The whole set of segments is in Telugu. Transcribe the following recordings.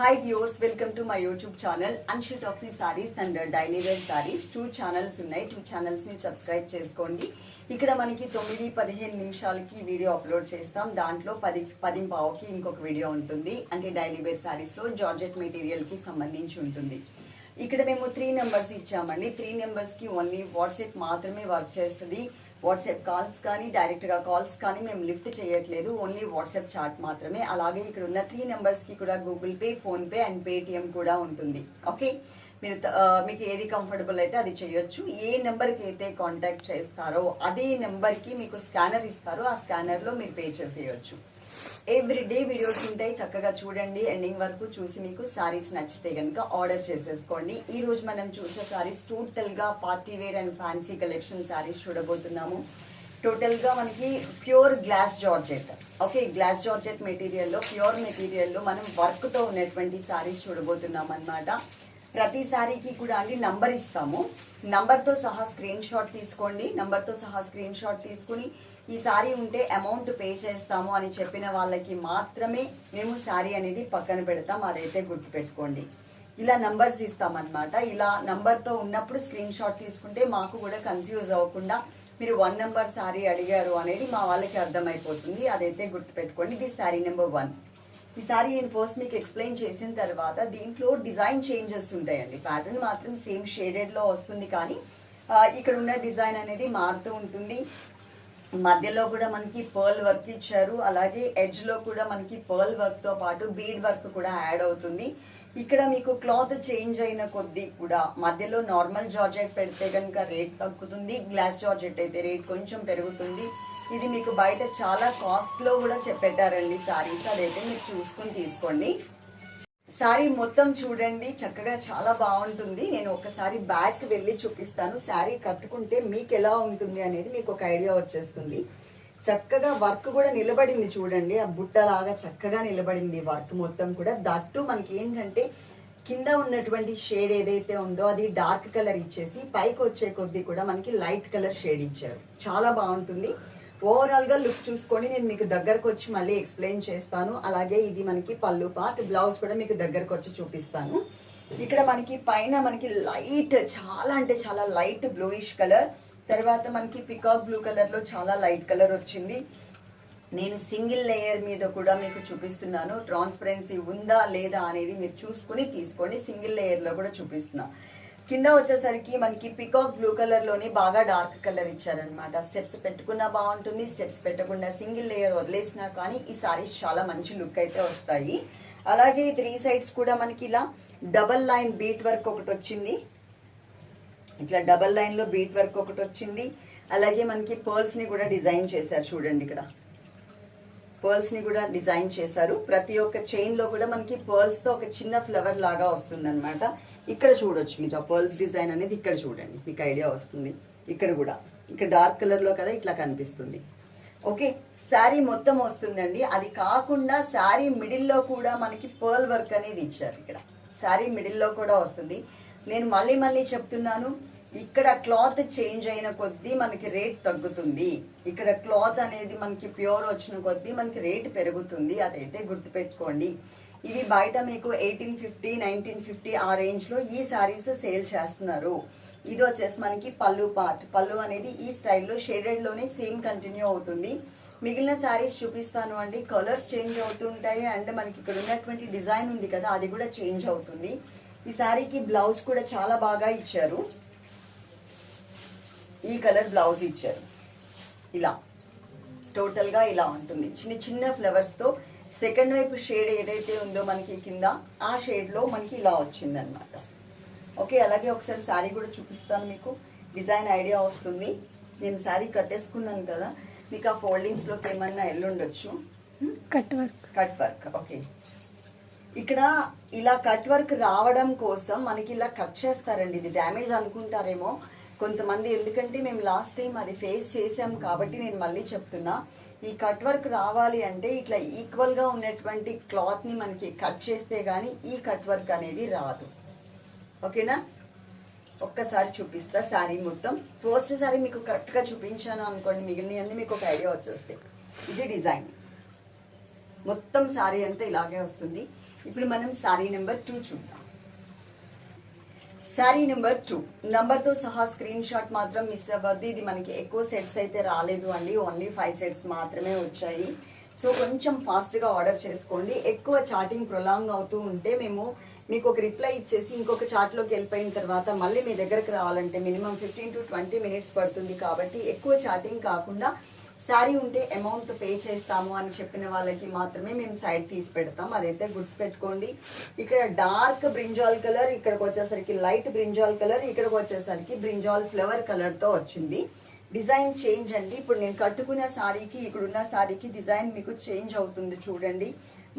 Hi viewers welcome to my YouTube channel Anshu taffy saris and daily wear saris two channels ఉన్నాయి. టూ ఛానల్స్ని సబ్స్క్రైబ్ చేసుకోండి. ఇక్కడ మనకి తొమ్మిది పదిహేను నిమిషాలకి వీడియో అప్లోడ్ చేస్తాం. దాంట్లో పది పది పావుకి ఇంకొక వీడియో ఉంటుంది. అంటే డైలీ వేర్ సారీస్లో జార్జెట్ మెటీరియల్కి సంబంధించి ఉంటుంది. ఇక్కడ మేము త్రీ నెంబర్స్ ఇచ్చామండి. త్రీ నెంబర్స్కి ఓన్లీ వాట్సాప్ మాత్రమే వర్క్ చేస్తుంది. వాట్సాప్ కాల్స్ కానీ డైరెక్ట్గా కాల్స్ కానీ మేము లిఫ్ట్ చేయట్లేదు. ఓన్లీ వాట్సాప్ చాట్ మాత్రమే. అలాగే ఇక్కడ ఉన్న త్రీ నెంబర్స్కి కూడా Google Pay PhonePe and Paytm కూడా ఉంటుంది. ఓకే మీరు మీకు ఏది కంఫర్టబుల్ అయితే అది చేయొచ్చు. ఏ నెంబర్కి అయితే కాంటాక్ట్ చేస్తారో అదే నెంబర్కి మీకు స్కానర్ ఇస్తారో ఆ స్కానర్లో మీరు పే చేసేయచ్చు. ఎవ్రీ డే వీడియోస్ ఉంటాయి చక్కగా చూడండి. ఎండింగ్ వరకు చూసి మీకు సారీస్ నచ్చితే కనుక ఆర్డర్ చేసేసుకోండి. ఈ రోజు మనం చూసే సారీస్ టోటల్గా party wear and fancy collection saris చూడబోతున్నాము. టోటల్గా మనకి pure glass georgette okay glass georgette మెటీరియల్లో pure మెటీరియల్లో మనం వర్క్తో ఉన్నటువంటి సారీస్ చూడబోతున్నాం అన్నమాట. ప్రతి సారీకి కూడా అండి నంబర్ ఇస్తాము. నంబర్తో సహా స్క్రీన్ షాట్ తీసుకోండి నంబర్తో సహా స్క్రీన్ షాట్ తీసుకుని ఈ సారీ ఉంటే అమౌంట్ పే చేస్తాము అని చెప్పిన వాళ్ళకి మాత్రమే మేము శారీ అనేది పక్కన పెడతాం అదైతే గుర్తుపెట్టుకోండి. ఇలా నంబర్స్ ఇస్తామన్నమాట. ఇలా నంబర్తో ఉన్నప్పుడు స్క్రీన్ షాట్ తీసుకుంటే మాకు కూడా కన్ఫ్యూజ్ అవ్వకుండా మీరు వన్ నెంబర్ శారీ అడిగారు అనేది మా వాళ్ళకి అర్థమైపోతుంది. అదైతే గుర్తుపెట్టుకోండి ఇది శారీ నెంబర్ వన్ ఈ సారీ నేను ఫస్ట్ మీకు ఎక్స్ప్లెయిన్ చేసిన తర్వాత దీంట్లో డిజైన్ చేంజెస్ ఉంటాయండి. ప్యాటర్న్ మాత్రం సేమ్ షేడెడ్లో వస్తుంది కానీ ఇక్కడ ఉన్న డిజైన్ అనేది మారుతూ ఉంటుంది. మధ్యలో కూడా మనకి పర్ల్ వర్క్ ఇచ్చారు. అలాగే ఎడ్జ్లో కూడా మనకి పర్ల్ వర్క్తో పాటు బీడ్ వర్క్ కూడా యాడ్ అవుతుంది. ఇక్కడ మీకు క్లాత్ చేంజ్ అయిన కొద్దీ కూడా మధ్యలో నార్మల్ జార్జెట్ పెడితే కనుక రేట్ తగ్గుతుంది. గ్లాస్ జార్జెట్ అయితే రేట్ కొంచెం పెరుగుతుంది. ఇది మీకు బయట చాలా కాస్ట్లో కూడా చెప్పెట్టారండి సారీస్. అదైతే మీరు చూసుకొని తీసుకోండి. శారీ మొత్తం చూడండి చక్కగా చాలా బాగుంటుంది. నేను ఒకసారి బ్యాక్ వెళ్ళి చూపిస్తాను. శారీ కట్టుకుంటే మీకు ఎలా ఉంటుంది అనేది మీకు ఒక ఐడియా వచ్చేస్తుంది. చక్కగా వర్క్ కూడా నిలబడింది చూడండి. ఆ బుట్టలాగా చక్కగా నిలబడింది వర్క్ మొత్తం కూడా. దట్టు మనకి ఏంటంటే కింద ఉన్నటువంటి షేడ్ ఏదైతే ఉందో అది డార్క్ కలర్ ఇచ్చేసి పైకి వచ్చే కొద్దీ కూడా మనకి లైట్ కలర్ షేడ్ ఇచ్చారు. చాలా బాగుంటుంది. ఓవరాల్గా లుక్ చూసుకొని నేను మీకు దగ్గరకు వచ్చి మళ్ళీ ఎక్స్ప్లెయిన్ చేస్తాను. అలాగే ఇది మనకి పళ్ళు పార్ట్ బ్లౌజ్ కూడా మీకు దగ్గరకు వచ్చి చూపిస్తాను. ఇక్కడ మనకి పైన మనకి లైట్ చాలా అంటే చాలా లైట్ బ్లూయిష్ కలర్ తర్వాత మనకి పికాక్ బ్లూ కలర్లో చాలా లైట్ కలర్ వచ్చింది. నేను సింగిల్ లేయర్ మీద కూడా మీకు చూపిస్తున్నాను. ట్రాన్స్పరెన్సీ ఉందా లేదా అనేది మీరు చూసుకుని తీసుకోండి. సింగిల్ లేయర్లో కూడా చూపిస్తున్నాను కింద వచ్చేసరికి మనకి పికాక్ బ్లూ కలర్లోని బాగా డార్క్ కలర్ ఇచ్చారనమాట స్టెప్స్ పెట్టుకున్నా బాగుంటుంది స్టెప్స్ పెట్టకుండా సింగిల్ లేయర్ వదిలేసినా కానీ ఈ సారీస్ చాలా మంచి లుక్ అయితే వస్తాయి. అలాగే త్రీ సైడ్స్ కూడా మనకి ఇలా డబల్ లైన్ బీట్ వర్క్ ఒకటి వచ్చింది. ఇట్లా డబల్ లైన్లో బీట్ వర్క్ ఒకటి వచ్చింది. అలాగే మనకి పర్ల్స్ని కూడా డిజైన్ చేశారు చూడండి ఇక్కడ. పర్ల్స్ని కూడా డిజైన్ చేశారు. ప్రతి ఒక్క చైన్లో కూడా మనకి పర్ల్స్తో ఒక చిన్న ఫ్లవర్ లాగా వస్తుంది ఇక్కడ చూడొచ్చు మీరు ఆ పర్ల్స్ డిజైన్ అనేది ఇక్కడ చూడండి. మీకు ఐడియా వస్తుంది. ఇక్కడ కూడా. ఇక్కడ డార్క్ కలర్లో కదా ఇట్లా కనిపిస్తుంది. ఓకే శారీ మొత్తం వస్తుందండి. అది కాకుండా శారీ మిడిల్లో కూడా మనకి పర్ల్ వర్క్ అనేది ఇచ్చారు ఇక్కడ. శారీ మిడిల్లో కూడా వస్తుంది. నేను మళ్ళీ మళ్ళీ చెప్తున్నాను. ఇక్కడ క్లాత్ చేంజ్ అయిన కొద్దీ మనకి రేట్ తగ్గుతుంది. ఇక్కడ క్లాత్ అనేది మనకి ప్యూర్ వచ్చిన కొద్దీ మనకి రేట్ పెరుగుతుంది. అదైతే గుర్తుపెట్టుకోండి. ఇవి బయట మీకు ఎయిటీన్ ఫిఫ్టీ నైన్టీన్ ఫిఫ్టీ ఆ రేంజ్లో ఈ శారీస్ సేల్ చేస్తున్నారు. ఇది వచ్చేసి మనకి పళ్ళు పార్ట్. పళ్ళు అనేది ఈ స్టైల్లో షేడెడ్లోనే సేమ్ కంటిన్యూ అవుతుంది. మిగిలిన శారీస్ చూపిస్తాను అండి. కలర్స్ చేంజ్ అవుతుంటాయి అండ్ మనకి ఇక్కడ ఉన్నటువంటి డిజైన్ ఉంది కదా అది కూడా చేంజ్ అవుతుంది. ఈ శారీకి బ్లౌజ్ కూడా చాలా బాగా ఇచ్చారు. ఈ కలర్ బ్లౌజ్ ఇచ్చారు. ఇలా. టోటల్గా ఇలా ఉంటుంది. చిన్న చిన్న ఫ్లవర్స్తో సెకండ్ వైపు షేడ్ ఏదైతే ఉందో మనకి కింద ఆ షేడ్లో మనకి ఇలా వచ్చింది అనమాట ఓకే అలాగే ఒకసారి శారీ కూడా చూపిస్తాను మీకు. డిజైన్ ఐడియా వస్తుంది. నేను శారీ కట్టేసుకున్నాను కదా మీకు ఆ ఫోల్డింగ్స్లోకి ఏమన్నా ఎల్లుండొచ్చు? Cut work. Cut work okay. ఇక్కడ ఇలా కట్ వర్క్ రావడం కోసం మనకి ఇలా కట్ చేస్తారండి. ఇది డ్యామేజ్ అనుకుంటారేమో. కొంతమంది ఎందుకంటే మేము లాస్ట్ టైం అది ఫేస్ చేసాం కాబట్టి నేను మళ్ళీ చెప్తున్నా. ఈ కట్ వర్క్ రావాలి అంటే ఇట్లా ఈక్వల్గా ఉన్నటువంటి క్లాత్ని మనకి కట్ చేస్తే కానీ ఈ కట్ వర్క్ అనేది రాదు. ఓకేనా? ఒక్కసారి చూపిస్తా శారీ మొత్తం. ఫస్ట్ సారీ మీకు కరెక్ట్గా చూపించాను అనుకోండి మిగిలినవన్నీ మీకు ఒక ఐడియా వచ్చేస్తాయి. ఇది డిజైన్ మొత్తం శారీ అంతా ఇలాగే వస్తుంది. ఇప్పుడు మనం శారీ నెంబర్ టూ చూద్దాం. శారీ నెంబర్ టూ తో సహా స్క్రీన్ షాట్ మాత్రం మిస్ అవ్వద్దు. ఇది మనకి ఎక్కువ సెట్స్ అయితే రాలేదు అండి. ఓన్లీ ఫైవ్ సెట్స్ మాత్రమే వచ్చాయి. సో కొంచెం ఫాస్ట్గా ఆర్డర్ చేసుకోండి. ఎక్కువ చాటింగ్ ప్రొలాంగ్ అవుతూ ఉంటే మేము మీకు ఒక రిప్లై ఇచ్చేసి ఇంకొక చాట్లోకి వెళ్ళిపోయిన తర్వాత మళ్ళీ మీ దగ్గరకు రావాలంటే minimum fifteen to twenty minutes పడుతుంది. కాబట్టి ఎక్కువ చాటింగ్ కాకుండా శారీ ఉంటే అమౌంట్ పే చేస్తాము అని చెప్పిన వాళ్ళకి మాత్రమే మేము సైడ్ తీసి పెడతాం. అదైతే గుర్తుపెట్టుకోండి. ఇక్కడ డార్క్ బ్రింజాల్ కలర్ ఇక్కడికి వచ్చేసరికి లైట్ బ్రింజాల్ కలర్ ఇక్కడికి వచ్చేసరికి బ్రింజాల్ ఫ్లవర్ కలర్తో వచ్చింది. డిజైన్ చేంజ్ అండి. ఇప్పుడు నేను కట్టుకున్న శారీకి ఇక్కడున్న శారీకి డిజైన్ మీకు చేంజ్ అవుతుంది చూడండి.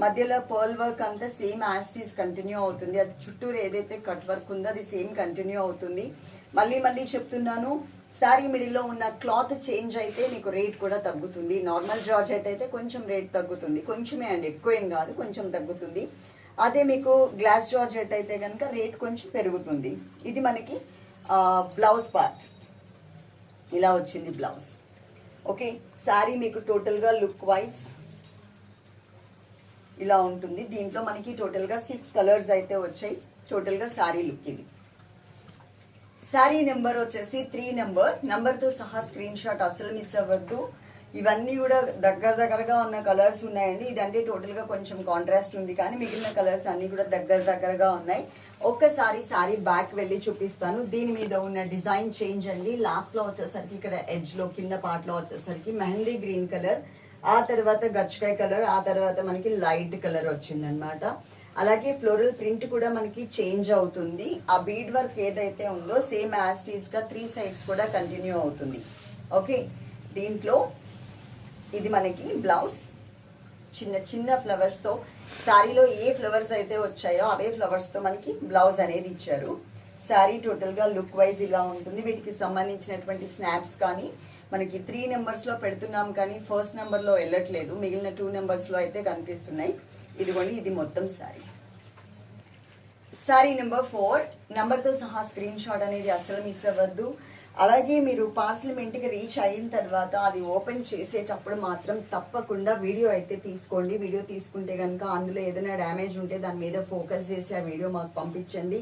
మధ్యలో పర్ల్ వర్క్ అంతా same as it is continue అవుతుంది. అది చుట్టూరు ఏదైతే కట్ వర్క్ ఉందో అది సేమ్ కంటిన్యూ అవుతుంది. మళ్ళీ మళ్ళీ చెప్తున్నాను. శారీ మిడిల్లో ఉన్న క్లాత్ చేంజ్ అయితే మీకు రేట్ కూడా తగ్గుతుంది. నార్మల్ జార్జెట్ అయితే కొంచెం రేట్ తగ్గుతుంది. కొంచెమే అండి ఎక్కువ ఏం కాదు కొంచెం తగ్గుతుంది. అదే మీకు గ్లాస్ జార్జెట్ అయితే కనుక రేట్ కొంచెం పెరుగుతుంది. ఇది మనకి బ్లౌజ్ పార్ట్. ఇలా వచ్చింది బ్లౌజ్. ఓకే శారీ మీకు టోటల్గా లుక్ వైజ్ ఇలా ఉంటుంది. దీంట్లో మనకి టోటల్గా సిక్స్ కలర్స్ అయితే వచ్చాయి. టోటల్గా శారీ లుక్ ఇది. శారీ నెంబర్ వచ్చేసి త్రీ నెంబర్. నెంబర్తో సహా స్క్రీన్ షాట్ అసలు మిస్ అవ్వద్దు. ఇవన్నీ కూడా దగ్గర దగ్గరగా ఉన్న కలర్స్ ఉన్నాయండి. ఇదంటే టోటల్గా కొంచెం కాంట్రాస్ట్ ఉంది. కానీ మిగిలిన కలర్స్ అన్నీ కూడా దగ్గర దగ్గరగా ఉన్నాయి. ఒక్కసారి శారీ బ్యాక్ వెళ్ళి చూపిస్తాను. దీని మీద ఉన్న డిజైన్ చేంజ్ అండి. లాస్ట్లో వచ్చేసరికి ఇక్కడ ఎడ్జ్లో కింద పార్ట్లో వచ్చేసరికి మెహందీ గ్రీన్ కలర్ ఆ తర్వాత గచ్చకాయ కలర్ ఆ తర్వాత మనకి లైట్ కలర్ వచ్చిందనమాట అలాగే ఫ్లోరల్ ప్రింట్ కూడా మనకి చేంజ్ అవుతుంది. ఆ బీడ్ వర్క్ ఏదైతే ఉందో సేమ్ యాస్టీస్గా త్రీ సైడ్స్ కూడా కంటిన్యూ అవుతుంది. ఓకే? దీంట్లో ఇది మనకి బ్లౌజ్. చిన్న చిన్న ఫ్లవర్స్తో శారీలో ఏ ఫ్లవర్స్ అయితే వచ్చాయో అవే ఫ్లవర్స్తో మనకి బ్లౌజ్ అనేది ఇచ్చారు. శారీ టోటల్గా లుక్ వైజ్ ఇలా ఉంటుంది. వీటికి సంబంధించినటువంటి స్నాప్స్ కానీ మనకి త్రీ నెంబర్స్లో పెడుతున్నాం కానీ ఫస్ట్ నెంబర్లో వెళ్ళట్లేదు. మిగిలిన టూ నెంబర్స్లో అయితే కనిపిస్తున్నాయి. ఇదిగోండి ఇది మొత్తం శారీ. శారీ నెంబర్ ఫోర్ నెంబర్తో సహా స్క్రీన్ షాట్ అనేది అసలు మిస్ అవ్వద్దు. అలాగే మీరు పార్సల్ ఇంటికి రీచ్ అయిన తర్వాత అది ఓపెన్ చేసేటప్పుడు మాత్రం తప్పకుండా వీడియో అయితే తీసుకోండి. వీడియో తీసుకుంటే కనుక అందులో ఏదైనా డ్యామేజ్ ఉంటే దాని మీద ఫోకస్ చేసి ఆ వీడియో మాకు పంపించండి.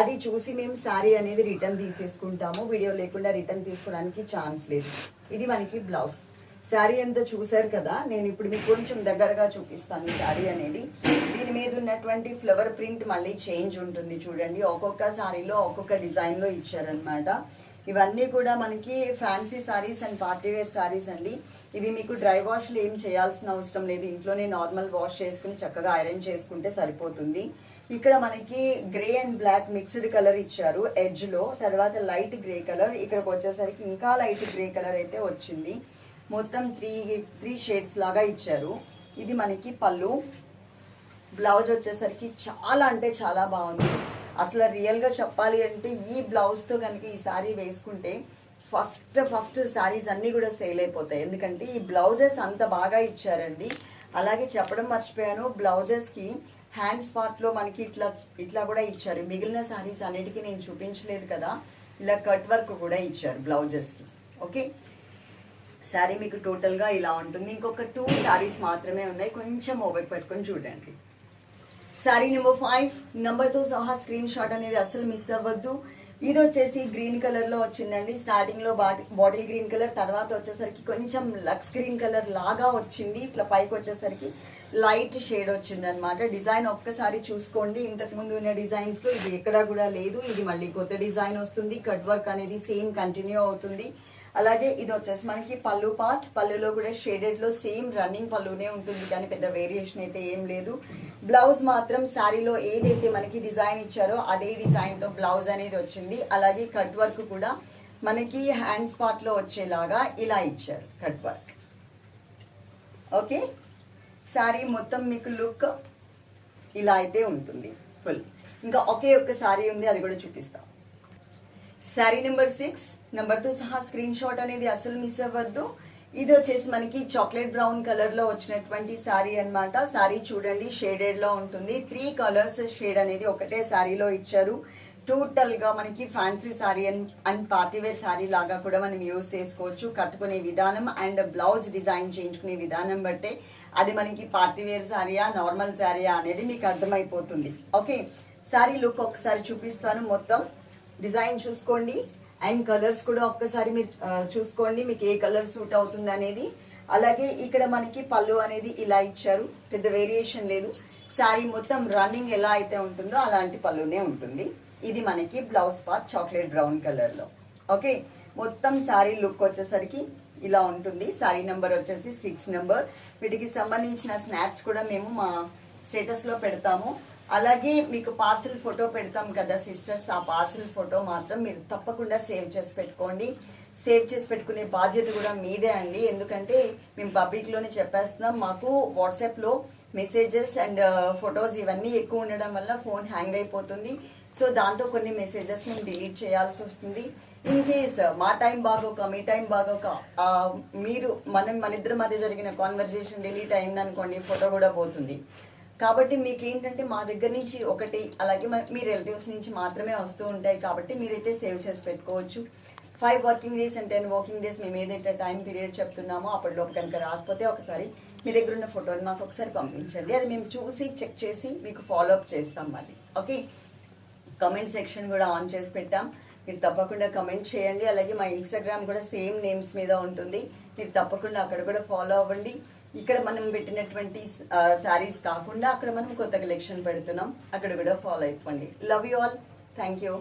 అది చూసి మేము శారీ అనేది రిటర్న్ తీసేసుకుంటాము. వీడియో లేకుండా రిటర్న్ తీసుకోవడానికి ఛాన్స్ లేదు. ఇది మనకి బ్లౌజ్ శారీ అంతా చూసారు కదా నేను ఇప్పుడు మీకు కొంచెం దగ్గరగా చూపిస్తాను శారీ అనేది. దీని మీద ఉన్నటువంటి ఫ్లవర్ ప్రింట్ మళ్ళీ చేంజ్ ఉంటుంది చూడండి. ఒక్కొక్క శారీలో ఒక్కొక్క డిజైన్లో ఇచ్చారనమాట ఇవన్నీ కూడా మనకి fancy saris and party wear saris అండి. ఇవి మీకు డ్రై వాష్లు ఏం చేయాల్సిన అవసరం లేదు. ఇంట్లోనే నార్మల్ వాష్ చేసుకుని చక్కగా ఐరన్ చేసుకుంటే సరిపోతుంది. ఇక్కడ మనకి grey and black mixed colour ఇచ్చారు ఎడ్జ్లో తర్వాత లైట్ గ్రే కలర్ ఇక్కడికి వచ్చేసరికి ఇంకా లైట్ గ్రే కలర్ అయితే వచ్చింది. మొత్తం త్రీ త్రీ షేడ్స్ లాగా ఇచ్చారు. ఇది మనకి పళ్ళు. బ్లౌజ్ వచ్చేసరికి చాలా అంటే చాలా బాగుంది. అసలు రియల్గా చెప్పాలి అంటే ఈ బ్లౌజ్తో కనుక ఈ శారీ వేసుకుంటే ఫస్ట్ ఫస్ట్ శారీస్ అన్నీ కూడా సేల్ అయిపోతాయి. ఎందుకంటే ఈ బ్లౌజెస్ అంత బాగా ఇచ్చారండి. అలాగే చెప్పడం మర్చిపోయాను బ్లౌజెస్కి హ్యాండ్స్ పార్ట్లో మనకి ఇట్లా ఇట్లా కూడా ఇచ్చారు. మిగిలిన శారీస్ అన్నిటికీ నేను చూపించలేదు కదా. ఇలా కట్ వర్క్ కూడా ఇచ్చారు బ్లౌజెస్కి ఓకే శారీ మీకు టోటల్గా ఇలా ఉంటుంది. ఇంకొక టూ శారీస్ మాత్రమే ఉన్నాయి. కొంచెం ఓపిక పెట్టుకొని చూడండి. శారీ నెంబర్ ఫైవ్ నెంబర్తో సహా స్క్రీన్ షాట్ అనేది అసలు మిస్ అవ్వద్దు. ఇది వచ్చేసి గ్రీన్ కలర్లో వచ్చిందండి. స్టార్టింగ్లో బాటి బాటిల్ గ్రీన్ కలర్ తర్వాత వచ్చేసరికి కొంచెం లక్స్ గ్రీన్ కలర్ లాగా వచ్చింది. ఇట్లా పైకి వచ్చేసరికి లైట్ షేడ్ వచ్చింది అనమాట డిజైన్ ఒక్కసారి చూసుకోండి. ఇంతకు ముందు ఉన్న డిజైన్స్లో ఇది ఎక్కడా కూడా లేదు. ఇది మళ్ళీ కొత్త డిజైన్ వస్తుంది. కట్ వర్క్ అనేది సేమ్ కంటిన్యూ అవుతుంది. అలాగే ఇది వచ్చేసి మనకి పళ్ళు పార్ట్ పళ్ళులో కూడా షేడెడ్లో సేమ్ రన్నింగ్ పళ్ళునే ఉంటుంది. కానీ పెద్ద వేరియేషన్ అయితే ఏం లేదు. బ్లౌజ్ మాత్రం శారీలో ఏదైతే మనకి డిజైన్ ఇచ్చారో అదే డిజైన్తో బ్లౌజ్ అనేది వచ్చింది. అలాగే కట్ వర్క్ కూడా మనకి హ్యాండ్స్ పార్ట్లో వచ్చేలాగా ఇలా ఇచ్చారు కట్ వర్క్ ఓకే శారీ మొత్తం మీకు లుక్ ఇలా అయితే ఉంటుంది. ఫుల్ ఇంకా ఒకే ఒక్క శారీ ఉంది అది కూడా చూపిస్తాం. శారీ నెంబర్ సిక్స్ నెంబర్తో సహా స్క్రీన్ షాట్ అనేది అసలు మిస్ అవ్వద్దు. ఇది వచ్చేసి మనకి చాక్లెట్ బ్రౌన్ కలర్లో వచ్చినటువంటి శారీ అన్నమాట. శారీ చూడండి షేడెడ్లో ఉంటుంది. త్రీ కలర్స్ షేడ్ అనేది ఒకటే శారీలో ఇచ్చారు. టోటల్గా మనకి fancy sari and and party wear sari లాగా కూడా మనం యూజ్ చేసుకోవచ్చు. కట్టుకునే విధానం అండ్ బ్లౌజ్ డిజైన్ చేయించుకునే విధానం బట్టే అది మనకి పార్టీవేర్ శారీయా సారీయా నార్మల్ శారీయా అనేది మీకు అర్థమైపోతుంది. ఓకే శారీ లుక్ ఒకసారి చూపిస్తాను మొత్తం. డిజైన్ చూసుకోండి. అండ్ కలర్స్ కూడా ఒక్కసారి మీరు చూసుకోండి. మీకు ఏ కలర్ సూట్ అవుతుంది అనేది. అలాగే ఇక్కడ మనకి పళ్ళు అనేది ఇలా ఇచ్చారు. పెద్ద వేరియేషన్ లేదు. శారీ మొత్తం రన్నింగ్ ఎలా అయితే ఉంటుందో అలాంటి పళ్ళునే ఉంటుంది. ఇది మనకి బ్లౌజ్ పార్ట్ చాక్లెట్ బ్రౌన్ కలర్లో. ఓకే? మొత్తం శారీ లుక్ వచ్చేసరికి ఇలా ఉంటుంది. శారీ నెంబర్ వచ్చేసి సిక్స్ నెంబర్. వీటికి సంబంధించిన స్నాప్స్ కూడా మేము మా స్టేటస్లో పెడతాము. అలాగే మీకు పార్సిల్ ఫోటో పెడతాం కదా సిస్టర్స్ ఆ పార్సిల్ ఫోటో మాత్రం మీరు తప్పకుండా సేవ్ చేసి పెట్టుకోండి. సేవ్ చేసి పెట్టుకునే బాధ్యత కూడా మీదే అండి. ఎందుకంటే మేము పబ్లిక్లోనే చెప్పేస్తున్నాం మాకు వాట్సాప్లో మెసేజెస్ అండ్ ఫొటోస్ ఇవన్నీ ఎక్కువ ఉండడం వల్ల ఫోన్ హ్యాంగ్ అయిపోతుంది. సో దాంతో కొన్ని మెసేజెస్ మేము డిలీట్ చేయాల్సి వస్తుంది. ఇన్ కేస్ uh, మా టైం బాగోక మీ టైం బాగోక మీరు మనం మన ఇద్దరి మధ్య జరిగిన కాన్వర్జేషన్ డిలీట్ అయిందనుకోండి ఫోటో కూడా పోతుంది. కాబట్టి మీకు ఏంటంటే మా దగ్గర నుంచి ఒకటి అలాగే మీ రిలేటివ్స్ నుంచి మాత్రమే వస్తూ ఉంటాయి కాబట్టి మీరైతే సేవ్ చేసి పెట్టుకోవచ్చు. Five working days and ten working days మేము ఏదైతే టైం పీరియడ్ చెప్తున్నామో అప్పటిలోపు కనుక రాకపోతే ఒకసారి మీ దగ్గర ఉన్న ఫోటోని మాకు ఒకసారి పంపించండి. అది మేము చూసి చెక్ చేసి మీకు ఫాలో అప్ చేస్తాం మళ్ళీ. ఓకే కమెంట్ సెక్షన్ కూడా ఆన్ చేసి పెట్టాం. మీరు తప్పకుండా కమెంట్ చేయండి. అలాగే మా ఇన్స్టాగ్రామ్ కూడా సేమ్ నేమ్స్ మీద ఉంటుంది. మీరు తప్పకుండా అక్కడ కూడా ఫాలో అవ్వండి. ఇక్కడ మనం పెట్టినటువంటి శారీస్ కాకుండా అక్కడ మనం కొత్త కలెక్షన్ పెడుతున్నాం. అక్కడ కూడా ఫాలో అయిపోండి. Love you all thank you